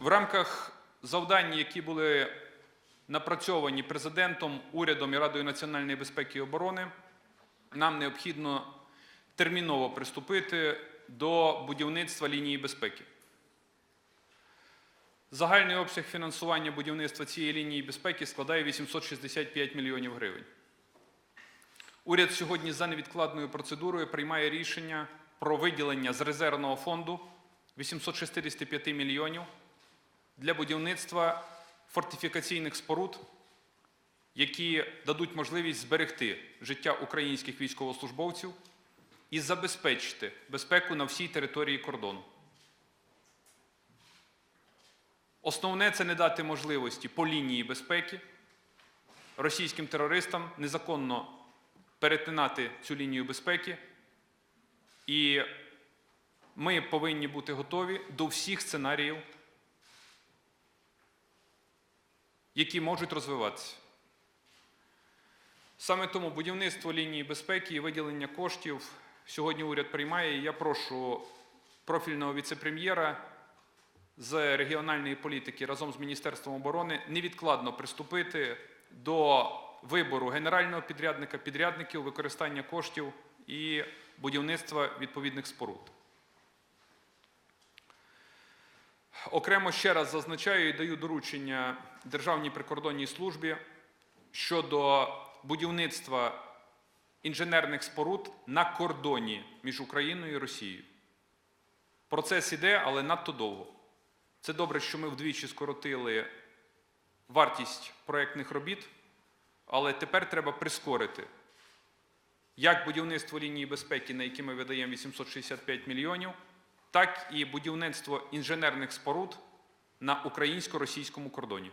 В рамках завдань, які були напрацьовані президентом, урядом і Радою національної безпеки і оборони, нам необхідно терміново приступити до будівництва лінії безпеки. Загальний обсяг фінансування будівництва цієї лінії безпеки складає 865 мільйонів гривень. Уряд сьогодні за невідкладною процедурою приймає рішення про виділення з резервного фонду 865 мільйонів для будівництва фортифікаційних споруд, які дадуть можливість зберегти життя українських військовослужбовців і забезпечити безпеку на всій території кордону. Основне це не дати можливості по лінії безпеки російським терористам незаконно перетинати цю лінію безпеки. І ми повинні бути готові до всіх сценаріїв, які можуть розвиватися. Саме тому будівництво лінії безпеки і виділення коштів сьогодні уряд приймає. Я прошу профільного віце-прем'єра з регіональної політики разом з Міністерством оборони невідкладно приступити до вибору генерального підрядника, підрядників, використання коштів і будівництва відповідних споруд. Окремо ще раз зазначаю і даю доручення Державній прикордонній службі щодо будівництва інженерних споруд на кордоні між Україною і Росією. Процес іде, але надто довго. Це добре, що ми вдвічі скоротили вартість проєктних робіт, але тепер треба прискорити як будівництво лінії безпеки, на які ми видаємо 865 мільйонів, так і будівництво інженерних споруд на українсько-російському кордоні.